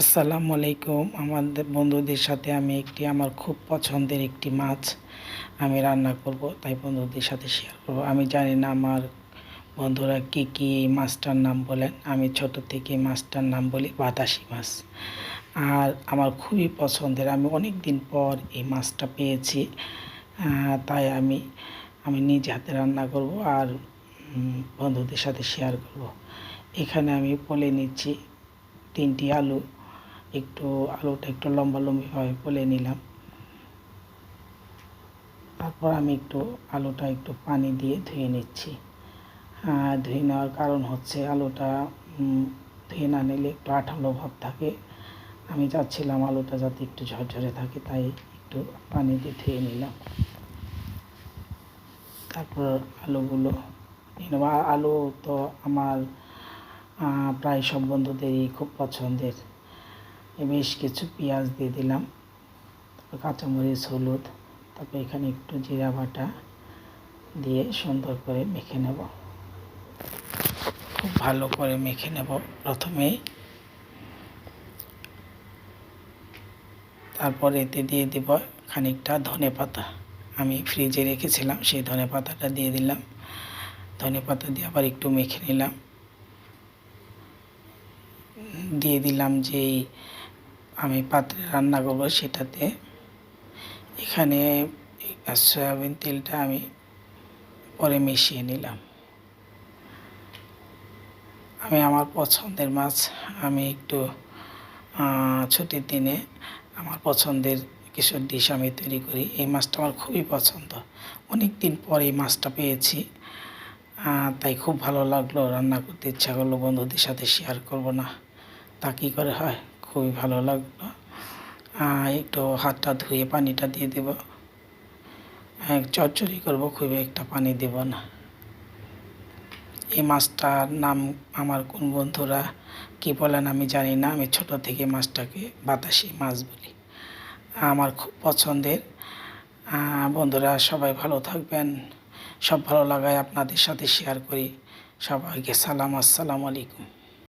আসসালামু আলাইকুম। আমাদের বন্ধুদের সাথে আমি একটি, আমার খুব পছন্দের একটি মাছ আমি রান্না করব, তাই বন্ধুদের সাথে শেয়ার করব। আমি জানি না আমার বন্ধুরা কি কি মাছটার নাম বলেন। আমি ছোট থেকে মাছটার নাম বলি বাতাসি মাছ। আর আমার খুবই পছন্দের, আমি অনেক দিন পর এই মাছটা পেয়েছি তাই আমি আমি নিজে হাতে রান্না করব আর বন্ধুদের সাথে শেয়ার করব। এখানে আমি বলে নিচ্ছি তিনটি আলু একটু আলুটা একটু লম্বা লম্বিভাবে বলে নিলাম। তারপর আমি একটু আলুটা একটু পানি দিয়ে ধুয়ে নিচ্ছি। ধুয়ে নেওয়ার কারণ হচ্ছে আলুটা ধুয়ে না নিলে একটু আঠালো ভাব থাকে। আমি চাচ্ছিলাম আলুটা যাতে একটু ঝরঝরে থাকে, তাই একটু পানি দিয়ে ধুয়ে নিলাম। তারপর আলুগুলো আলু তো আমার প্রায় সব বন্ধুদেরই খুব পছন্দের। বেশ কিছু পেঁয়াজ দিয়ে দিলাম। তারপর কাঁচামরিচ, হলুদ, তারপর এখানে একটু জিরা বাটা দিয়ে সুন্দর করে মেখে নেব। খুব ভালো করে মেখে নেব প্রথমে তারপর এতে দিয়ে দেব খানিকটা ধনে পাতা। আমি ফ্রিজে রেখেছিলাম, সেই ধনে পাতাটা দিয়ে দিলাম। ধনে পাতা দিয়ে আবার একটু মেখে নিলাম। দিয়ে দিলাম যে আমি পাত্রে রান্না করব সেটাতে। এখানে সয়াবিন তেলটা আমি পরে মিশিয়ে নিলাম। আমি আমার পছন্দের মাছ, আমি একটু ছুটির দিনে আমার পছন্দের কিছু ডিশ আমি তৈরি করি। এই মাছটা আমার খুবই পছন্দ। অনেক দিন পর এই মাছটা পেয়েছি। তাই খুব ভালো লাগল, রান্না করতে ইচ্ছা করল, বন্ধুদের সাথে শেয়ার করব না। তা কী করে হয়? খুবই ভালো লাগল। একটু হাতটা ধুয়ে পানিটা দিয়ে দেব। চচ্চড়ি করব খুবই একটা পানি দেব না। এই মাছটার নাম আমার কোন বন্ধুরা কি বলেন আমি জানি না, আমি ছোট থেকে মাছটাকে বাতাসি মাছ বলি। আমার খুব পছন্দের। বন্ধুরা সবাই ভালো থাকবেন। সব ভালো লাগায় আপনাদের সাথে শেয়ার করি। সবাইকে সালাম আসসালামু আলাইকুম।